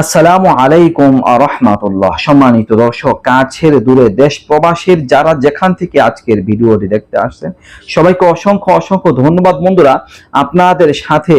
আসসালামু আলাইকুম রহমাতুল্লাহ। সম্মানিত দর্শক, কাছের দূরে দেশ প্রবাসীর যারা যেখান থেকে আজকের ভিডিওটি দেখতে আসছেন, সবাইকে অসংখ্য অসংখ্য ধন্যবাদ। বন্ধুরা, আপনাদের সাথে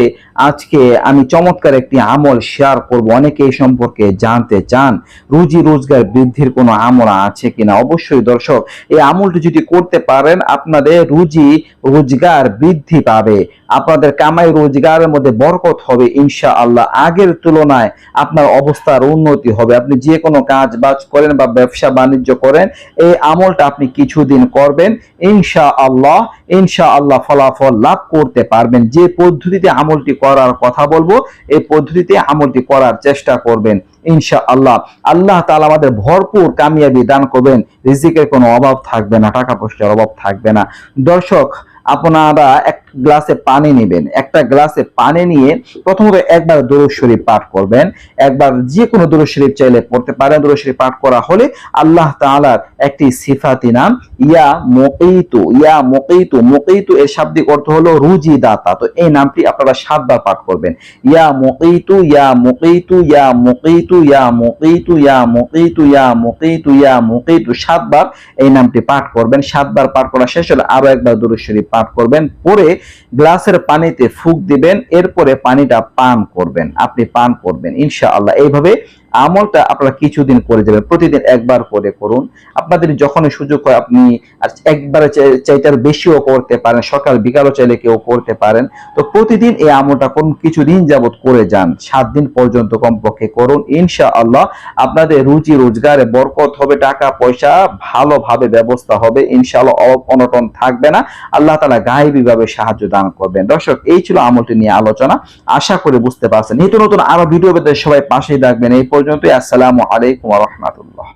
আজকে আমি চমৎকার একটি আমল শেয়ার করব। অনেকে এই সম্পর্কে জানতে চান, রুজি রোজগার বৃদ্ধির কোনো আমল আছে কিনা? অবশ্যই দর্শক, এই আমলটি যদি করতে পারেন, আপনাদের রুজি রোজগার বৃদ্ধি পাবে। আপনাদের কামাই রোজগারের মধ্যে বরকত হবে ইনশা আল্লাহ আগের তুলনায় আপনার অবস্থার উন্নতি হবে। আপনি যে কোনো কাজ বাজ করেন বা ব্যবসা বাণিজ্য করেন, এই আমলটা আপনি কিছুদিন করবেন। ইনশা আল্লাহ ইনশা আল্লাহ ফলাফল লাভ করতে পারবেন। যে পদ্ধতিতে আমলটি করার কথা বলব, এই পদ্ধতিতে আমলটি করার চেষ্টা করবেন ইনশা আল্লাহ আল্লাহ তাআলা আমাদের ভরপুর কামিয়াবি দান করবেন। রিজিকের কোনো অভাব থাকবে না, টাকা পয়সার অভাব থাকবে না। দর্শক, আপনারা এক গ্লাসে পানি নেবেন। একটা গ্লাসে পানি নিয়ে প্রথমত একবার দরুদ শরীফ পাঠ করবেন। একবার যে কোনো দরুদ শরীফ চাইলে পড়তে পারেন। দরুদ শরীফ পাঠ করা হলে আল্লাহ তাআলার একটি সিফাতি নাম, ইয়া মুকিতু ইয়া মুকিতু মুকিতু এর শাব্দিক অর্থ হলো রুজি দাতা তো এই নামটি আপনারা সাতবার পাঠ করবেন। ইয়া মুকিতু ইয়া মুকিতু ইয়া মুকিতু ইয়া মুকিতু ইয়া মুকিতু ইয়া মুকিতু ইয়া মুকিতু। সাতবার এই নামটি পাঠ করবেন। সাতবার পাঠ করা শেষ হলে আরও একবার দরুদ শরীফ পাঠ করবেন। পরে গ্লাসের পানিতে ফুক দিবেন এরপরে পানিটা পান করবেন আপনি পান করবেন ইনশাআল্লাহ। এইভাবে আমলটা আপনারা কিছুদিন করে যাবেন। প্রতিদিন একবার করে করুন। আপনাদের যখনই সুযোগ হয়, আপনি একবারে চাই- বেশিও করতে পারেন। সকাল, বিকালও চাইলে কেউ করতে পারেন। তো প্রতিদিন এই আমলটা করুন, কিছুদিন যাবত করে যান। সাত দিন পর্যন্ত কমপক্ষে করুন। ইনশা আল্লাহ আপনাদের রুজি, রোজগারে বরকত হবে, টাকা, পয়সা ভালোভাবে ব্যবস্থা হবে। ইনশাআল্লাহ অনটন থাকবে না। আল্লাহ তালা গায়েবী ভাবে সাহায্য দান করবেন। দর্শক, এই ছিল আমলটি নিয়ে আলোচনা। আশা করে বুঝতে পারছেন। নিত্য নতুন আরও ভিডিও পেতে সবাই পাশেই থাকবেন। এই পর্যন্তই আসসালামু আলাইকুম রহমতুল্লাহ